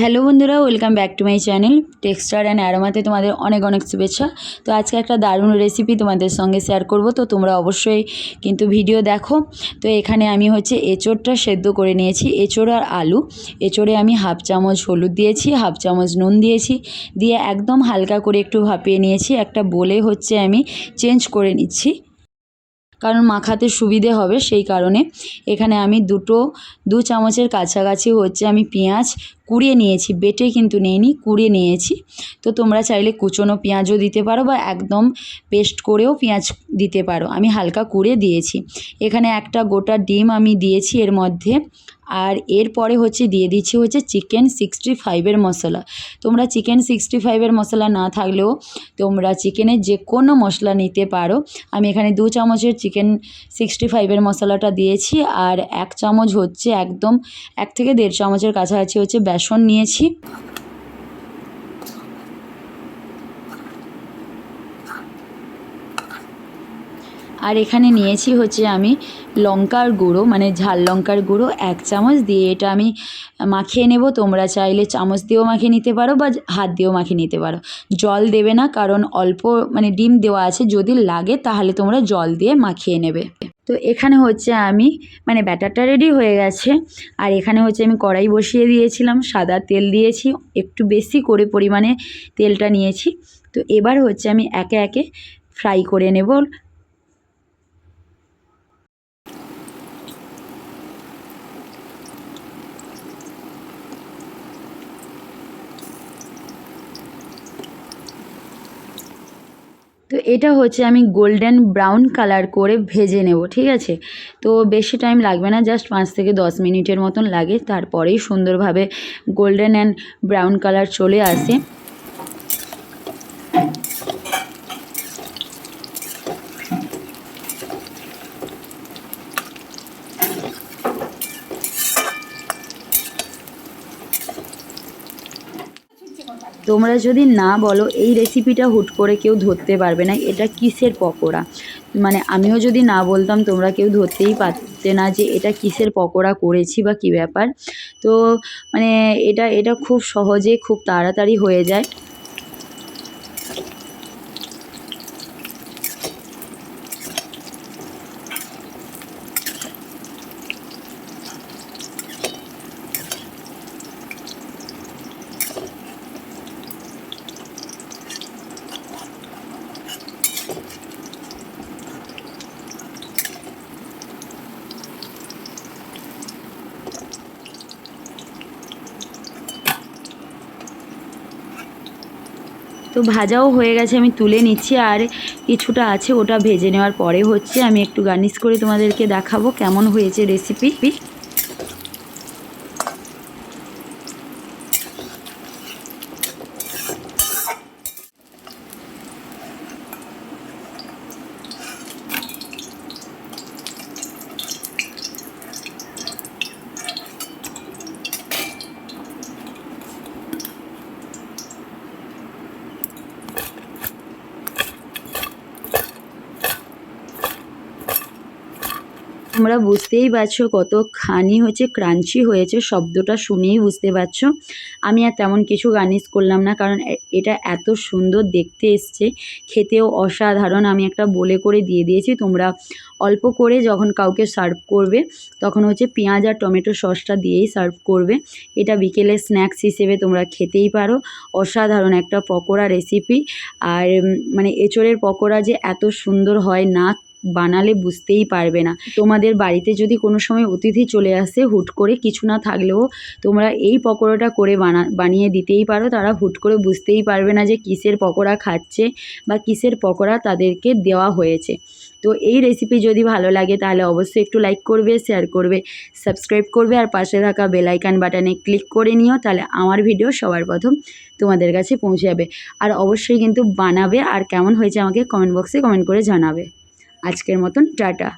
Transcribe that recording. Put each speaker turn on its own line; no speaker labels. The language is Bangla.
হ্যালো বন্ধুরা, welcome back to my channel. Texture and অ্যারোমাতে তোমাদের অনেক অনেক শুভেচ্ছা। তো আজকে একটা দারুণ রেসিপি তোমাদের সঙ্গে শেয়ার করব। তো তোমরা অবশ্যই কিন্তু ভিডিও দেখো। তো এখানে আমি হচ্ছে এঁচোড়টা সেদ্ধ করে নিয়েছি। এঁচোড় আর আলু। এঁচোড়ে আমি হাফ চামচ হলুদ দিয়েছি, হাফ চামচ নুন দিয়েছি। দিয়ে একদম হালকা করে একটু ভাপিয়ে নিয়েছি। একটা বলে হচ্ছে আমি চেঞ্জ করে নিচ্ছি। কারণ মাখাতে সুবিধে হবে সেই কারণে। এখানে আমি দুটো, দু চামচের কাছাকাছি হচ্ছে আমি পেঁয়াজ কুড়িয়ে নিয়েছি, বেটে কিন্তু নিইনি, কুড়িয়ে নিয়েছি। তো তোমরা চাইলে কুচনো পেঁয়াজও দিতে পারো বা একদম পেস্ট করেও পেঁয়াজ দিতে পারো। আমি হালকা কুড়িয়ে দিয়েছি। এখানে একটা গোটা ডিম আমি দিয়েছি এর মধ্যে। আর এরপরে হচ্ছে দিয়ে দিচ্ছি হচ্ছে চিকেন সিক্সটি ফাইভের মশলা। তোমরা চিকেন সিক্সটি ফাইভের মশলা না থাকলেও তোমরা চিকেনের যে কোনো মশলা নিতে পারো। আমি এখানে দু চামচের চিকেন সিক্সটি ফাইভের মশলাটা দিয়েছি আর এক চামচ হচ্ছে একদম এক থেকে দেড় চামচের কাছাকাছি হচ্ছে বেসন নিয়েছি। আর এখানে নিয়েছি হচ্ছে আমি লঙ্কার গুঁড়ো মানে ঝাল লঙ্কার গুঁড়ো এক চামচ দিয়ে এটা আমি মাখিয়ে নেব। তোমরা চাইলে চামচ দিয়েও মাখিয়ে নিতে পারো বা হাত দিয়েও মাখিয়ে নিতে পারো। জল দেবে না, কারণ অল্প মানে ডিম দেওয়া আছে, যদি লাগে তাহলে তোমরা জল দিয়ে মাখিয়ে নেবে। তো এখানে হচ্ছে আমি মানে ব্যাটারটা রেডি হয়ে গেছে। আর এখানে হচ্ছে আমি কড়াই বসিয়ে দিয়েছিলাম, সাদা তেল দিয়েছি, একটু বেশি করে পরিমাণে তেলটা নিয়েছি। তো এবার হচ্ছে আমি একে একে ফ্রাই করে নেব। তো এটা হচ্ছে আমি গোল্ডেন ব্রাউন কালার করে ভেজে নেব, ঠিক আছে? তো বেশি টাইম লাগবে না জাস্ট পাঁচ থেকে দশ মিনিটের মতন লাগে, তারপরেই সুন্দরভাবে গোল্ডেন অ্যান্ড ব্রাউন কালার চলে আসে। তোমরা যদি না বলো, এই রেসিপিটা হুট করে কেউ ধরতে পারবে না। এটা কিসের পকোড়া? মানে আমিও যদি না বলতাম, তোমরা কেউ ধরতেই পারতে না যে এটা কিসের পকোড়া করেছি বা কি ব্যাপার। তো মানে এটা এটা খুব সহজে খুব তাড়াতাড়ি হয়ে যায়। তো ভাজাও হয়ে গেছে, আমি তুলে নিচ্ছি আর কিছুটা আছে, ওটা ভেজে নেওয়ার পরে হচ্ছে আমি একটু গার্নিশ করে তোমাদেরকে দেখাবো কেমন হয়েছে রেসিপি তোমরা বুঝতেই পারছ কতখানি হচ্ছে ক্রাঞ্চি হয়েছে, শব্দটা শুনেই বুঝতে পারছ। আমি আর তেমন কিছু গার্নিশ করলাম না, কারণ এটা এত সুন্দর দেখতে এসছে, খেতেও অসাধারণ। আমি একটা বলে করে দিয়ে দিয়েছি, তোমরা অল্প করে যখন কাউকে সার্ভ করবে, তখন হচ্ছে পেঁয়াজ আর টমেটো সসটা দিয়েই সার্ভ করবে। এটা বিকেলে স্ন্যাক্স হিসেবে তোমরা খেতেই পারো। অসাধারণ একটা পকোড়া রেসিপি। আর মানে এঁচড়ের পকোড়া যে এত সুন্দর হয় না বানালে বুঝতেই পারবে না। তোমাদের বাড়িতে যদি কোনো সময় অতিথি চলে আসে, হুট করে কিছু না থাকলেও তোমরা এই পকোড়াটা করে বানা বানিয়ে দিতেই পারো। তারা হুট করে বুঝতেই পারবে না যে কিসের পকোড়া খাচ্ছে বা কিসের পকোড়া তাদেরকে দেওয়া হয়েছে। তো এই রেসিপি যদি ভালো লাগে, তাহলে অবশ্যই একটু লাইক করবে শেয়ার করবে সাবস্ক্রাইব করবে আর পাশে থাকা বেলাইকান বাটনে ক্লিক করে নিও, তাহলে আমার ভিডিও সবার প্রথম তোমাদের কাছে পৌঁছে যাবে। আর অবশ্যই কিন্তু বানাবে। আর কেমন হয়েছে আমাকে কমেন্ট বক্সে কমেন্ট করে জানাবে। আজকের মতন টাটা।